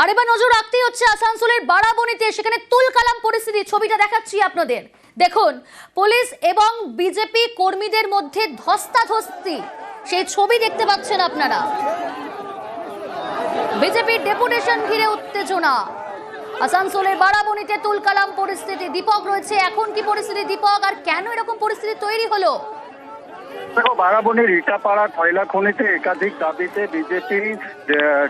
আর এবার নজর রাখতেই হচ্ছে আসানসোলের বারাবণীতে, সেখানে তুলকালাম পরিস্থিতি। ছবিটা দেখাচ্ছি আপনাদের। দেখুন, পুলিশ এবং বিজেপি কর্মীদের মধ্যে ধস্তাধস্তি। সেই ছবি দেখতে পাচ্ছেন আপনারা। বিজেপির ডেপুটেশন ঘিরে উত্তেজনা। আসানসোলের বারাবণীতে তুলকালাম পরিস্থিতি। দীপক রয়েছে। এখন কি পরিস্থিতি? দীপক, আর কেন এরকম পরিস্থিতি তৈরি হলো? দেখো বারাবণীর ইটাপাড়া কয়লা খনিতে একাধিক দাবিতে বিজেপি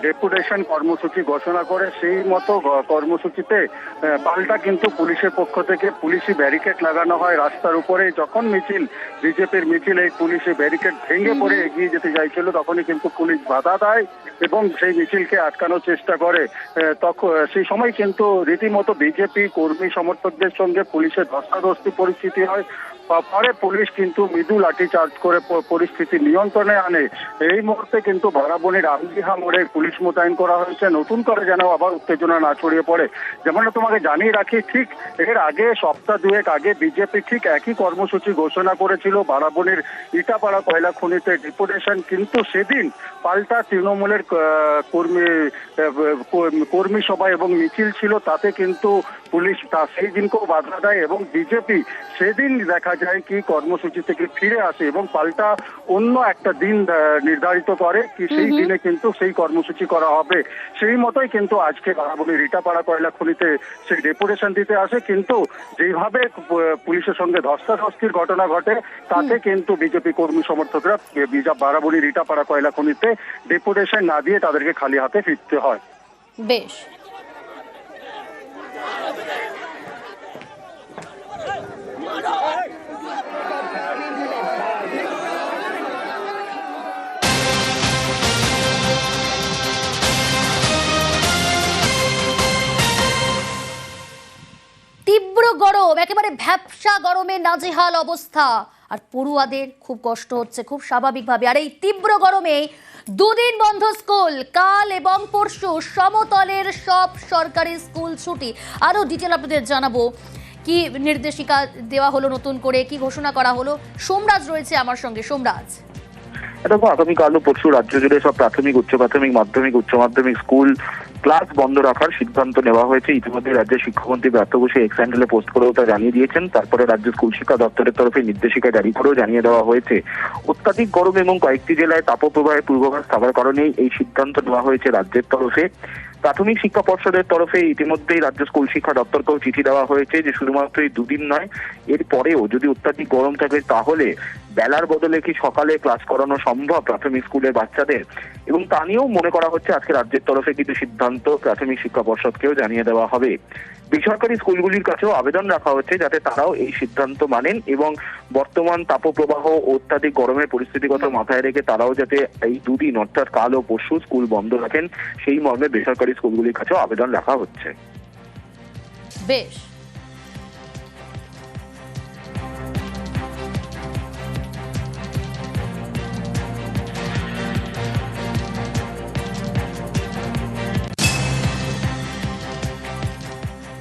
ডেপুটেশন কর্মসূচি ঘোষণা করে। সেই মতো কর্মসূচিতে পাল্টা কিন্তু পুলিশের পক্ষ থেকে পুলিশি ব্যারিকেড লাগানো হয় রাস্তার উপরে। যখন মিছিল বিজেপির মিছিল এই পুলিশি ব্যারিকেড ভেঙে পড়ে এগিয়ে যেতে চাইছিল তখনই কিন্তু পুলিশ বাধা দেয় এবং সেই মিছিলকে আটকানোর চেষ্টা করে। তখন সেই সময় কিন্তু রীতিমতো বিজেপি কর্মী সমর্থকদের সঙ্গে পুলিশের ধস্তাধস্তি পরিস্থিতি হয়। পরে পুলিশ কিন্তু মৃদু লাঠিচার্জ করে পরিস্থিতি নিয়ন্ত্রণে আনে। এই মুহূর্তে কিন্তু বারাবণীর আমদিহা মোড়ে পুলিশ মোতায়েন করা হয়েছে। নতুন করে যেন আবার উত্তেজনা না ছড়িয়ে পড়ে। যেমন তোমাকে জানিয়ে রাখি, ঠিক এর আগে সপ্তাহ দুয়েক আগে বিজেপি ঠিক একই কর্মসূচি ঘোষণা করেছিল বারাবণীর ইটাপাড়া কয়লা খনিতে। ডিপুটেশন কিন্তু সেদিন পাল্টা তৃণমূলের কর্মী- কর্মী সভা এবং মিছিল ছিল। তাতে কিন্তু পুলিশ তা সেই দিনকেও বাধা দেয় এবং বিজেপি সেদিন দেখা যায় কি কর্মসূচি থেকে ফিরে আসে এবং পাল্টা অন্য একটা দিন নির্ধারিত করে কি সেই দিনে কিন্তু সেই কর্মসূচি করা হবে। সেই মতোই কিন্তু আজকে বারাবণী রিটাপাড়া কয়লা খনিতে সেই ডেপুটেশন দিতে আসে। কিন্তু যেভাবে পুলিশের সঙ্গে ধস্তাধস্তির ঘটনা ঘটে তাতে কিন্তু বিজেপি কর্মী সমর্থকরা বারাবণী রিটাপাড়া কয়লা খনিতে ডেপুটেশন না দিয়ে তাদেরকে খালি হাতে ফিরতে হয়। বেশ। তীব্র গরম, একেবারে ভ্যাপসা গরমে নাজেহাল অবস্থা। আর পড়ুয়াদের খুব কষ্ট হচ্ছে, খুব স্বাভাবিকভাবে। আর এই তীব্র গরমে দুদিন বন্ধ স্কুল, কাল এবং পরশু সমতলের সব সরকারি স্কুল ছুটি। আরও ডিটেল আপনাদের জানাব। কি নির্দেশিকা দেওয়া হলো নতুন করে, কি ঘোষণা করা হলো? সোমরাজ রয়েছে আমার সঙ্গে। সোমরাজ। দেখো আগামীকাল ও পরশু রাজ্য জুড়ে সব প্রাথমিক, উচ্চ প্রাথমিক, মাধ্যমিক, উচ্চ মাধ্যমিক স্কুল ক্লাস বন্ধ রাখার সিদ্ধান্ত নেওয়া হয়েছে। ইতিমধ্যে রাজ্যের শিক্ষামন্ত্রী ব্যর্থ বসে এক্স হ্যান্ডেলে পোস্ট করেও তা জানিয়ে দিয়েছেন। তারপরে রাজ্য স্কুল শিক্ষা দপ্তরের তরফে নির্দেশিকা জারি করেও জানিয়ে দেওয়া হয়েছে। অত্যাধিক গরম এবং কয়েকটি জেলায় তাপপ্রবাহের পূর্বাভাস থাকার কারণেই এই সিদ্ধান্ত নেওয়া হয়েছে রাজ্যের তরফে। প্রাথমিক শিক্ষা পর্ষদের তরফে ইতিমধ্যেই রাজ্য স্কুল শিক্ষা দপ্তরকেও চিঠি দেওয়া হয়েছে যে শুধুমাত্র এই দুদিন নয় এর পরেও যদি অত্যাধিক গরম থাকে তাহলে বেলার বদলে কি সকালে ক্লাস করানো সম্ভব প্রাথমিক স্কুলের বাচ্চাদের? এবং তা নিয়েও মনে করা হচ্ছে আজকে রাজ্যের তরফে কিছু সিদ্ধান্ত প্রাথমিক শিক্ষা পর্ষদকেও জানিয়ে দেওয়া হবে। বেসরকারি স্কুলগুলির কাছেও আবেদন রাখা হচ্ছে যাতে তারাও এই সিদ্ধান্ত মানেন এবং বর্তমান তাপপ্রবাহ অত্যাধিক গরমের পরিস্থিতিগত মাথায় রেখে তারাও যাতে এই দুদিন, অর্থাৎ কাল ও পরশু স্কুল বন্ধ রাখেন, সেই মর্মে বেসরকারি স্কুলগুলির কাছেও আবেদন রাখা হচ্ছে। বেশ।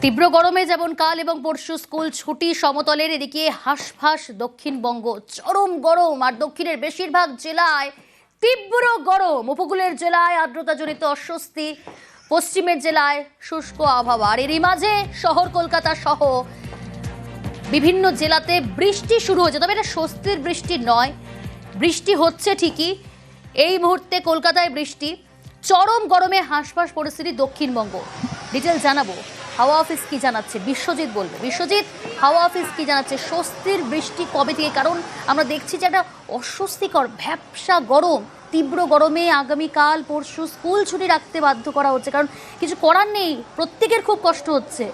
তীব্র গরমে যেমন কাল এবং পরশু স্কুল ছুটি সমতলের এদিকে হাঁসফাঁস দক্ষিণবঙ্গ। চরম গরম আর দক্ষিণের বেশিরভাগ জেলায় তীব্র গরম। উপকূলের জেলায় আর্দ্রতাজনিত অস্বস্তি, পশ্চিমের জেলায় শুষ্ক আবহাওয়া। আর এরই মাঝে শহর, কলকাতা সহ বিভিন্ন জেলাতে বৃষ্টি শুরু হয়েছে। তবে এটা স্বস্তির বৃষ্টি নয়। বৃষ্টি হচ্ছে ঠিকই। এই মুহূর্তে কলকাতায় বৃষ্টি। চরম গরমে হাঁসফাঁস পরিস্থিতি দক্ষিণবঙ্গ। ডিটেল জানাব। হাওয়া অফিস কি জানাচ্ছে? বিশ্বজিৎ বলবে। বিশ্বজিৎ, হাওয়া অফিস কি জানাচ্ছে? স্বস্তির বৃষ্টি কবে থেকে? কারণ আমরা দেখছি যে একটা অস্বস্তিকর ভ্যাপসা গরম, তীব্র গরমে আগামীকাল পরশু স্কুল ছুটি রাখতে বাধ্য করা হচ্ছে। কারণ কিছু করার নেই, প্রত্যেকের খুব কষ্ট হচ্ছে।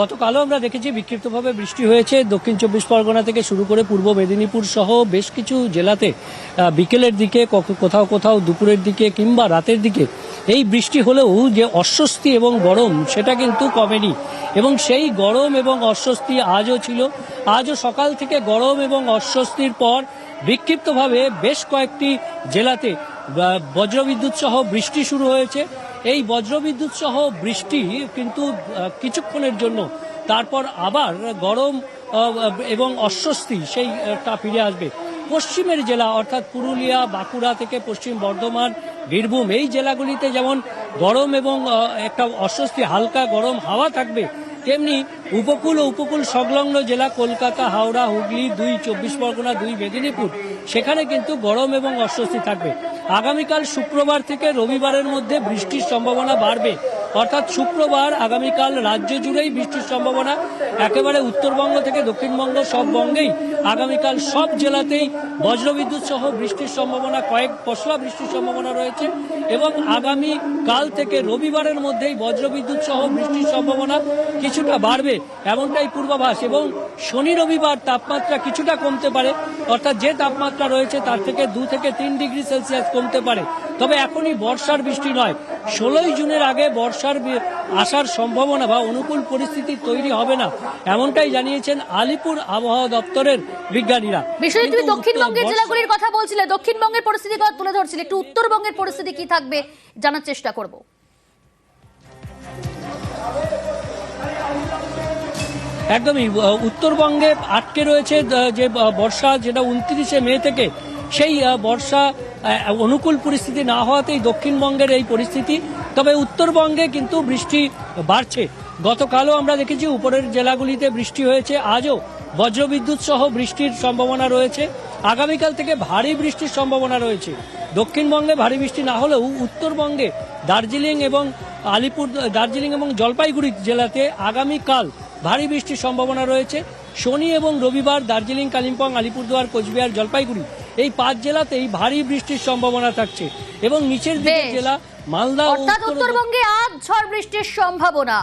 গতকালও আমরা দেখেছি বিক্ষিপ্তভাবে বৃষ্টি হয়েছে। দক্ষিণ চব্বিশ পরগনা থেকে শুরু করে পূর্ব মেদিনীপুর সহ বেশ কিছু জেলাতে বিকেলের দিকে কোথাও কোথাও দুপুরের দিকে কিংবা রাতের দিকে এই বৃষ্টি হলেও যে অস্বস্তি এবং গরম সেটা কিন্তু কমেনি। এবং সেই গরম এবং অস্বস্তি আজও ছিল। আজও সকাল থেকে গরম এবং অস্বস্তির পর বিক্ষিপ্তভাবে বেশ কয়েকটি জেলাতে বজ্রবিদ্যুৎ সহ বৃষ্টি শুরু হয়েছে। এই বজ্রবিদ্যুৎ সহ বৃষ্টি কিন্তু কিছুক্ষণের জন্য। তারপর আবার গরম এবং অস্বস্তি সেইটা ফিরে আসবে। পশ্চিমের জেলা অর্থাৎ পুরুলিয়া, বাঁকুড়া থেকে পশ্চিম বর্ধমান, বীরভূম, এই জেলাগুলিতে যেমন গরম এবং একটা অস্বস্তি, হালকা গরম হাওয়া থাকবে, তেমনি উপকূল ও উপকূল সংলগ্ন জেলা কলকাতা, হাওড়া, হুগলি, দুই চব্বিশ পরগনা, দুই মেদিনীপুর, সেখানে কিন্তু গরম এবং অস্বস্তি থাকবে। আগামীকাল শুক্রবার থেকে রবিবারের মধ্যে বৃষ্টির সম্ভাবনা বাড়বে। অর্থাৎ শুক্রবার আগামীকাল রাজ্য জুড়েই বৃষ্টির সম্ভাবনা একেবারে উত্তরবঙ্গ থেকে দক্ষিণবঙ্গ সব বঙ্গেই আগামীকাল সব জেলাতেই বজ্রবিদ্যুৎ সহ বৃষ্টির সম্ভাবনা, কয়েক পশলা বৃষ্টির সম্ভাবনা রয়েছে এবং আগামী কাল থেকে রবিবারের মধ্যেই বজ্রবিদ্যুৎ সহ বৃষ্টির সম্ভাবনা কিছুটা বাড়বে এমনটাই পূর্বাভাস এবং শনি রবিবার তাপমাত্রা কিছুটা কমতে পারে, অর্থাৎ যে তাপমাত্রা রয়েছে তার থেকে দু থেকে তিন ডিগ্রি সেলসিয়াস কমতে পারে। তবে এখনই বর্ষার বৃষ্টি নয়, ষোলোই জুনের আগে বর্ষার আসার সম্ভাবনা বা অনুকূল পরিস্থিতি তৈরি হবে না এমনটাই জানিয়েছেন আলিপুর আবহাওয়া দপ্তরের বিজ্ঞানীরা। বিষয়ে তুমি দক্ষিণবঙ্গের জেলাগুলির কথা বলছিলে দক্ষিণবঙ্গের পরিস্থিতি কথা তুলে ধরছিলে একটু উত্তরবঙ্গের পরিস্থিতি কি থাকবে জানার চেষ্টা করব। একদমই উত্তরবঙ্গে আটকে রয়েছে যে বর্ষা যেটা উনত্রিশে মে থেকে সেই বর্ষা অনুকূল পরিস্থিতি না হওয়াতেই দক্ষিণবঙ্গের এই পরিস্থিতি। তবে উত্তরবঙ্গে কিন্তু বৃষ্টি বাড়ছে। গতকালও আমরা দেখেছি উপরের জেলাগুলিতে বৃষ্টি হয়েছে। আজও বজ্রবিদ্যুৎ সহ বৃষ্টির সম্ভাবনা রয়েছে। আগামীকাল থেকে ভারী বৃষ্টির সম্ভাবনা রয়েছে। দক্ষিণবঙ্গে ভারী বৃষ্টি না হলেও উত্তরবঙ্গে দার্জিলিং এবং আলিপুর, দার্জিলিং এবং জলপাইগুড়ি জেলাতে আগামীকাল ভারী বৃষ্টির সম্ভাবনা রয়েছে। শনি এবং রবিবার দার্জিলিং, কালিম্পং, আলিপুরদুয়ার, কোচবিহার, জলপাইগুড়ি এই পাঁচ জেলাতেই ভারী বৃষ্টির সম্ভাবনা থাকছে এবং নিচের বেশ। জেলা মালদা অর্থাৎ উত্তরবঙ্গে আজ ঝড় বৃষ্টির সম্ভাবনা।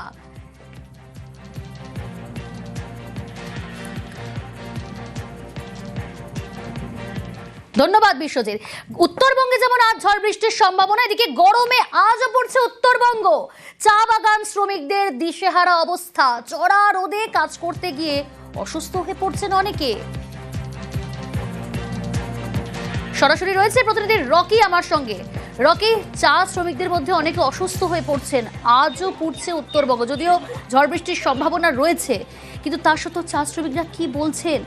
ধন্যবাদ বিশ্বজিৎ। উত্তরবঙ্গে যেমন আজ ঝড় বৃষ্টির সম্ভাবনা এদিকে গরমে আজও পড়ছে উত্তরবঙ্গ। চা বাগান শ্রমিকদের দিশেহারা অবস্থা চড়া রোদে কাজ করতে গিয়ে অসুস্থ হয়ে পড়ছেন অনেকে। সরাসরি রয়েছে প্রতিনিধি রকি আমার সঙ্গে। রকি, চা শ্রমিকদের মধ্যে অনেকে অসুস্থ হয়ে পড়ছেন। আজও পুড়ছে উত্তরবঙ্গ, যদিও ঝড় বৃষ্টির সম্ভাবনা রয়েছে। কিন্তু তার সত্ত্বেও চা শ্রমিকরা কি বলছেন?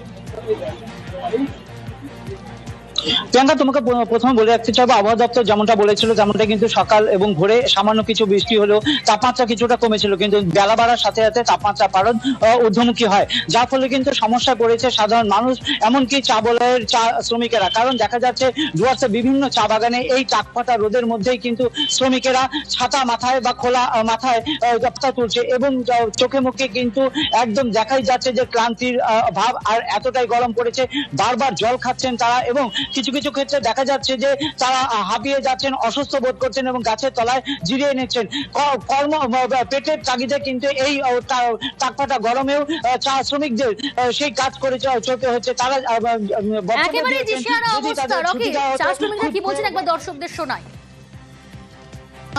প্রিয়াঙ্কা, তোমাকে প্রথমে বলে রাখতে চাইব আবহাওয়া দপ্তর যেমনটা বলেছিল, তেমনটা কিন্তু সকাল এবং ভোরে সামান্য কিছু বৃষ্টি হলেও তাপমাত্রা কিছুটা কমেছিল, কিন্তু বেলা বাড়ার সাথে সাথে তাপমাত্রা পারদ ঊর্ধ্বমুখী হয়। যার ফলে কিন্তু সমস্যা পড়েছে সাধারণ মানুষ, এমনকি চা বলয়ের চা শ্রমিকেরা। কারণ দেখা যাচ্ছে ডুয়ার্সের বিভিন্ন চা বাগানে এই টাকপাতা রোদের মধ্যেই কিন্তু শ্রমিকেরা ছাতা মাথায় বা খোলা মাথায় যাত্রা তুলছে এবং চোখে মুখে কিন্তু একদম দেখাই যাচ্ছে যে ক্লান্তির ভাব, আর এতটাই গরম পড়েছে। বারবার জল খাচ্ছেন তারা এবং কিছু কিছু ক্ষেত্রে দেখা যাচ্ছে যে তারা হাঁপিয়ে যাচ্ছেন অসুস্থ বোধ করছেন এবং গাছের তলায় জিরিয়ে নিচ্ছেন। কর্ম পেটের তাগিদে কিন্তু এই তাপমাত্রা গরমেও চা শ্রমিকদের সেই কাজ করে চলতে হচ্ছে। তারা আহ, আহ, বক্তব্য একেবারে দিয়েছেন, দিশেহারা যদি অবস্থা রকি ছুটি চা শ্রমিকরা কি বলছেন? একবার দর্শকদের শোনায়।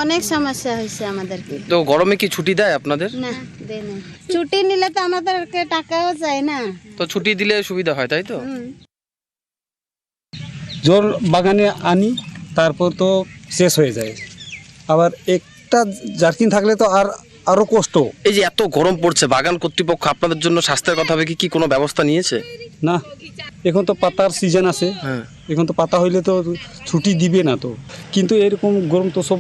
অনেক সমস্যা হয়েছে আমাদেরকে। তো গরমে কি ছুটি দেয় আপনাদের? না দেয় না। ছুটি নিলে তো আমাদেরকে টাকাও চাই না। তো ছুটি দিলে সুবিধা হয় তাই তো। জল বাগানে আনি তারপর তো শেষ হয়ে যায়। আবার একটা জার্কিন থাকলে তো আর আরও কষ্ট। এই যে এত গরম পড়ছে বাগান কর্তৃপক্ষ আপনাদের জন্য স্বাস্থ্যের কথা হবে কি কি কোনো ব্যবস্থা নিয়েছে? না এখন তো পাতার সিজন আছে। হ্যাঁ। এখন তো পাতা হইলে তো ছুটি দিবে না তো। কিন্তু এরকম গরম তো সব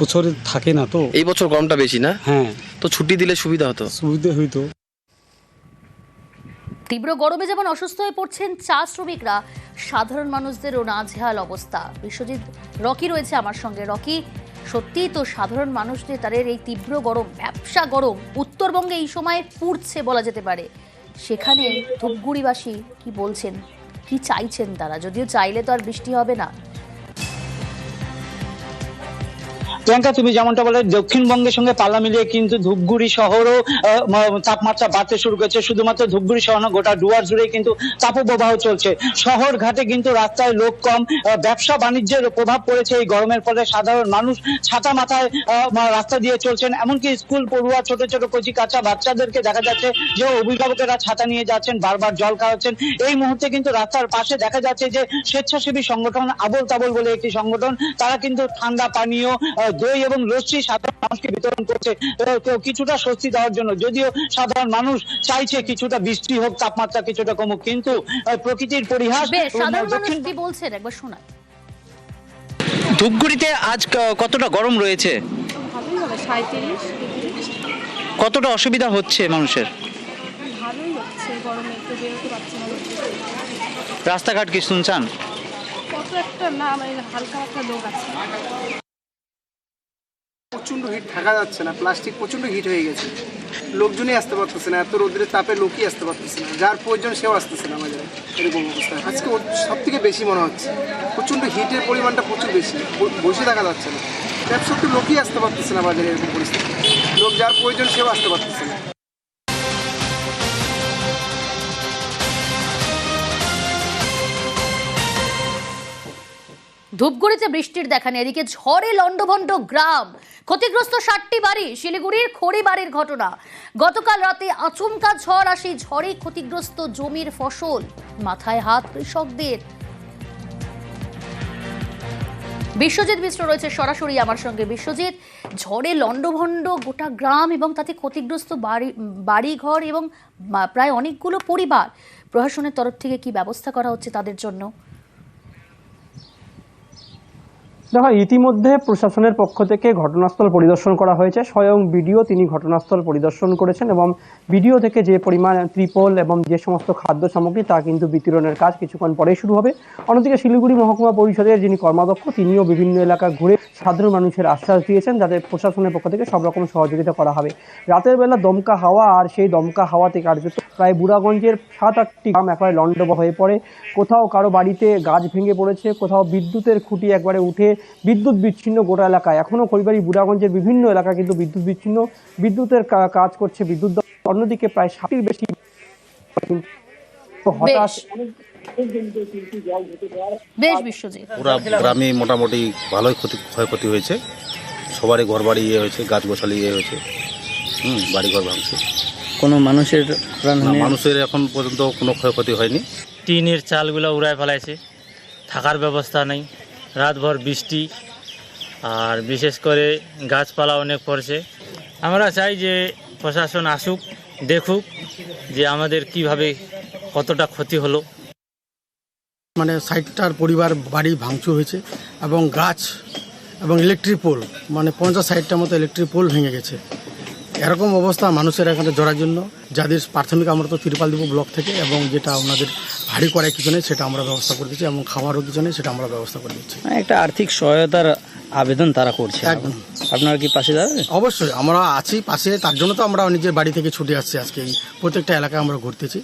বছরে থাকে না তো। এই বছর গরমটা বেশি না? হ্যাঁ। তো ছুটি দিলে সুবিধা হতো? সুবিধে হইতো। তীব্র গরমে যেমন অসুস্থ হয়ে পড়ছেন চা শ্রমিকরা সাধারণ মানুষদেরও নাজেহাল অবস্থা। বিশ্বজিৎ, রকি রয়েছে আমার সঙ্গে। রকি, সত্যিই তো সাধারণ মানুষদের তাদের এই তীব্র গরম, ব্যবসা গরম, উত্তরবঙ্গে এই সময় পুড়ছে বলা যেতে পারে। সেখানে ধূপগুড়িবাসী কি বলছেন, কি চাইছেন তারা? যদিও চাইলে তো আর বৃষ্টি হবে না। প্রিয়াঙ্কা, তুমি যেমনটা বলে দক্ষিণবঙ্গের সঙ্গে পাল্লা মিলিয়ে কিন্তু ধূপগুড়ি শহরও তাপমাত্রা বাড়তে শুরু করেছে। শুধুমাত্র ধূপগুড়ি শহর গোটা ডুয়ার জুড়ে কিন্তু তাপপ্রবাহ চলছে। শহর ঘাটে কিন্তু রাস্তায় লোক কম ব্যবসা বাণিজ্যের প্রভাব পড়েছে এই গরমের ফলে। সাধারণ মানুষ ছাতা মাথায় রাস্তা দিয়ে চলছেন। এমনকি স্কুল, পড়ুয়া, ছোট ছোট, কচি, কাঁচা বাচ্চাদেরকে দেখা যাচ্ছে যে অভিভাবকেরা ছাতা নিয়ে যাচ্ছেন, বারবার জল খাওয়াচ্ছেন। এই মুহূর্তে কিন্তু রাস্তার পাশে দেখা যাচ্ছে যে স্বেচ্ছাসেবী সংগঠন আবল তাবল বলে একটি সংগঠন, তারা কিন্তু ঠান্ডা পানীয় দই এবং লস্যি সাধারণ মানুষকে বিতরণ করছে। কিছুটা স্বস্তি দেওয়ার জন্য যদিও সাধারণ মানুষ চাইছে কিছুটা বৃষ্টি হোক তাপমাত্রা কিছুটা কমুক কিন্তু প্রকৃতির পরিহাস সাধারণ মানুষ দক্ষিণ কি বলছেন? একবার শোনায় ধূপগুড়িতে আজ কতটা গরম রয়েছে? কতটা অসুবিধা হচ্ছে মানুষের? ভালোই হচ্ছে গরমে একটু বেরোতে পারছি না রাস্তাঘাট কি শুনছান কত একটা না মানে হালকা হালকা লোক আছে প্রচণ্ড হিট থাকা যাচ্ছে না প্লাস্টিক প্রচণ্ড হিট হয়ে গেছে। লোকজনই আসতে পারতেছে না, এত রোদ্রের তাপে লোকই আসতে পারতেছে না, যার প্রয়োজন সেও আসতেছে না আমাদের, এরকম অবস্থা। আজকে সব থেকে বেশি মনে হচ্ছে, প্রচণ্ড হিটের পরিমাণটা প্রচুর বেশি বসে থাকা যাচ্ছে না। ব্যবসা তো লোকই আসতে পারতেছে না বাজারে এরকম পরিস্থিতি। লোক যার প্রয়োজন সেও আসতে পারতেছে না। ধূপগুড়িতে বৃষ্টির দেখা নেই। এদিকে ঝড়ে লন্ডভন্ড গ্রাম। ক্ষতিগ্রস্ত ষাটটি বাড়ি, শিলিগুড়ির খড়ি বাড়ির ঘটনা। গতকাল রাতে আচমকা ঝড় আসে ঝড়ে ক্ষতিগ্রস্ত জমির ফসল। মাথায় হাত কৃষকদের। বিশ্বজিৎ মিশ্র রয়েছে সরাসরি আমার সঙ্গে। বিশ্বজিৎ, ঝড়ে লন্ডভন্ড গোটা গ্রাম এবং তাতে ক্ষতিগ্রস্ত বাড়ি, বাড়িঘর এবং প্রায় অনেকগুলো পরিবার। প্রশাসনের তরফ থেকে কি ব্যবস্থা করা হচ্ছে তাদের জন্য? দেখো ইতিমধ্যে প্রশাসনের পক্ষ থেকে ঘটনাস্থল পরিদর্শন করা হয়েছে। স্বয়ং বিডিও তিনি ঘটনাস্থল পরিদর্শন করেছেন এবং বিডিও থেকে যে পরিমাণ ত্রিপল এবং যে সমস্ত খাদ্য সামগ্রী, তা কিন্তু বিতরণের কাজ কিছুক্ষণ পরেই শুরু হবে। অন্যদিকে শিলিগুড়ি মহকুমা পরিষদের যিনি কর্মাধ্যক্ষ, তিনিও বিভিন্ন এলাকা ঘুরে সাধারণ মানুষের আশ্বাস দিয়েছেন যাতে প্রশাসনের পক্ষ থেকে সব রকম সহযোগিতা করা হবে। রাতের বেলা দমকা হাওয়া আর সেই দমকা হাওয়াতে কার্যত প্রায় বুড়াগঞ্জের সাত আটটি গ্রাম একবারে লন্ডব হয়ে পড়ে। কোথাও কারও বাড়িতে গাছ ভেঙে পড়েছে, কোথাও বিদ্যুতের খুঁটি একবারে উঠে বিদ্যুৎ বিচ্ছিন্ন গোটা এলাকায়। এখনও খড়িবাড়ি বুড়াগঞ্জের বিভিন্ন এলাকা কিন্তু বিদ্যুৎ বিচ্ছিন্ন বিদ্যুতের কাজ করছে বিদ্যুৎ অন্যদিকে প্রায় ষাটির বেশি হতাশ। বেশ বিশ্বজিৎ। পুরা গ্রামে মোটামুটি ভালোই ক্ষতি ক্ষয়ক্ষতি হয়েছে। সবারই ঘর বাড়ি ইয়ে হয়েছে গাছ গোছালি ইয়ে হয়েছে। হুম বাড়ি ঘর ভাঙছে। কোনো মানুষের মানুষের এখন পর্যন্ত কোনো ক্ষয়ক্ষতি হয়নি। টিনের চালগুলো উড়ায় ফেলাইছে। থাকার ব্যবস্থা নেই। রাতভর বৃষ্টি, আর বিশেষ করে গাছপালা অনেক পড়ছে। আমরা চাই যে প্রশাসন আসুক, দেখুক যে আমাদের কীভাবে কতটা ক্ষতি হলো। মানে ষাটটার পরিবার বাড়ি ভাঙচুর হয়েছে এবং গাছ এবং ইলেকট্রিক পোল মানে পঞ্চাশ ষাটটার মতো ইলেকট্রিক পোল ভেঙে গেছে। এরকম অবস্থা মানুষের এখানে জড়ার জন্য যাদের প্রাথমিক আমরা তো তিরপাল দেবো ব্লক থেকে এবং যেটা ওনাদের হাড়ি করায় কিছু নেই সেটা আমরা ব্যবস্থা করে দিচ্ছি এবং খাওয়ারও কিছু নেই সেটা আমরা ব্যবস্থা করে দিচ্ছি। একটা আর্থিক সহায়তার আবেদন তারা করছে। একদম। আপনারা কি পাশে দাঁড়াবেন অবশ্যই আমরা আছি পাশে তার জন্য তো আমরা নিজের বাড়ি থেকে ছুটে আসছি আজকে এই প্রত্যেকটা এলাকায় আমরা ঘুরতেছি।